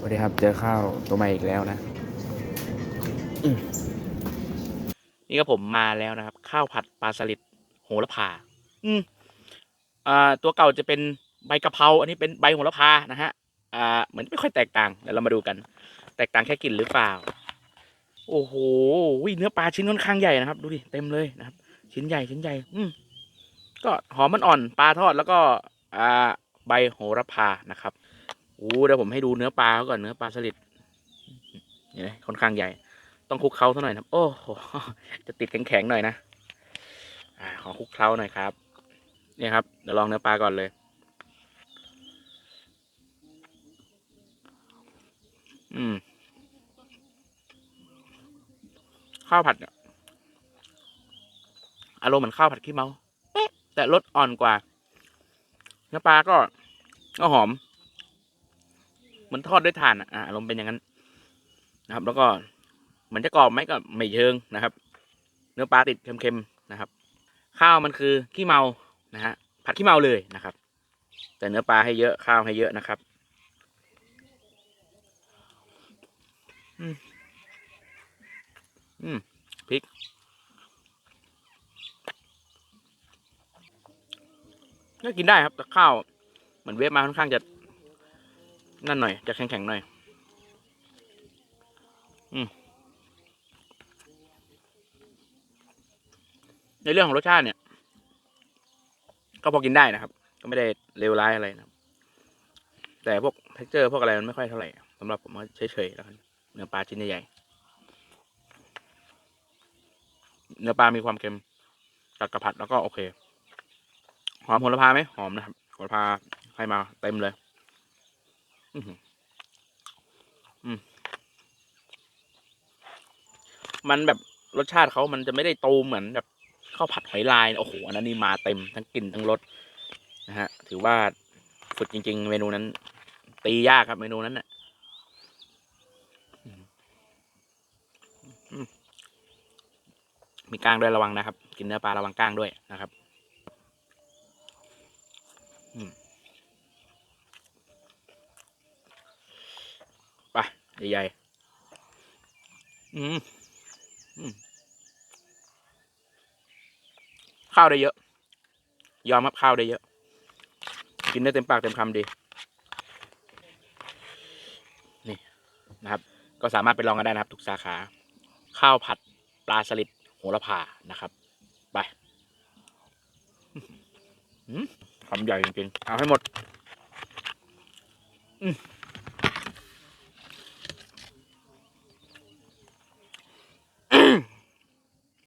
สวัสดีครับ เจอข้าวตัวใหม่อีกแล้วนะ นี่ก็ผมมาแล้วนะครับ ข้าวผัดปลาสลิดโหระพา อืมอ่าตัวเก่าจะเป็นใบกะเพราอันนี้เป็นใบโหระพานะฮะ อ่าเหมือนไม่ค่อยแตกต่างเดี๋ยวเรามาดูกัน แตกต่างแค่กลิ่นหรือเปล่า โอ้โหอุ้ยเนื้อปลาชิ้นค่อนข้างใหญ่นะครับ ดูดิเต็มเลยนะครับ ชิ้นใหญ่ชิ้นใหญ่ อืมก็หอมมันอ่อนปลาทอดแล้วก็อ่าใบโหระพานะครับ โอ้เดี๋ยวผมให้ดูเนื้อปลาเขาก่อนเนื้อปลาสลิดเนี่ยนะค่อนข้างใหญ่ ต้องคลุกเคล้าซะหน่อยนะครับโอ้โหจะติดแข็งๆหน่อยนะอ่าขอคลุกเคล้าหน่อยครับเนี่ยครับเดี๋ยวลองเนื้อปลาก่อนเลย อืม ข้าวผัดเนี่ยอารมณ์เหมือนข้าวผัดขี้เมาแต่รสอ่อนกว่า เนื้อปลาก็ก็หอม มันทอดด้วยถ่านอะอารมณ์เป็นอย่างนั้นนะครับ แล้วก็เหมันจะกรอบไหมก็ไม่เชิงนะครับ เนื้อปลาติดเค็มๆนะครับ ข้าวมันคือขี้เมานะฮะผัดขี้เมาเลยนะครับ แต่เนื้อปลาให้เยอะข้าวให้เยอะนะครับอืมอืมพริกก็กินได้ครับแต่ข้าวเหมือนเวฟมาค่อนข้างจะ นั่นหน่อยจะแข็งๆหน่อย อืมในเรื่องของรสชาติเนี่ย ก็พอกินได้นะครับ ก็ไม่ได้เลวร้ายอะไรนะแต่พวกเท็กเจอร์พวกอะไรมันไม่ค่อยเท่าไหร่สำหรับผมว่าเฉยๆแล้วกันเนื้อปลาชิ้นใหญ่ๆเนื้อปลามีความเค็มจากกระผัดแล้วก็โอเค หอมโหระพาไหมหอมนะครับโหระพาให้มาเต็มเลย มันแบบรสชาติเขามันจะไม่ได้โตเหมือนแบบข้าวผัดหอยลาย โอ้โห อันนั้นนี่มาเต็มทั้งกลิ่นทั้งรสนะฮะ ถือว่าสุดจริง ๆ เมนูนั้น ตียากครับเมนูนั้นน่ะมีก้างด้วยระวังนะครับ กินเนื้อปลาระวังก้างด้วยนะครับ อืม ไป ใหญ่ๆอืมอืมข้าวได้เยอะ ยอมครับข้าวได้เยอะ กินได้เต็มปากเต็มคำดี นี่นะครับ ก็สามารถไปลองกันได้นะครับ ทุกสาขา ข้าวผัดปลาสลิดโหระพานะครับ ไปอืมคำใหญ่จริงๆเอาให้หมด อืม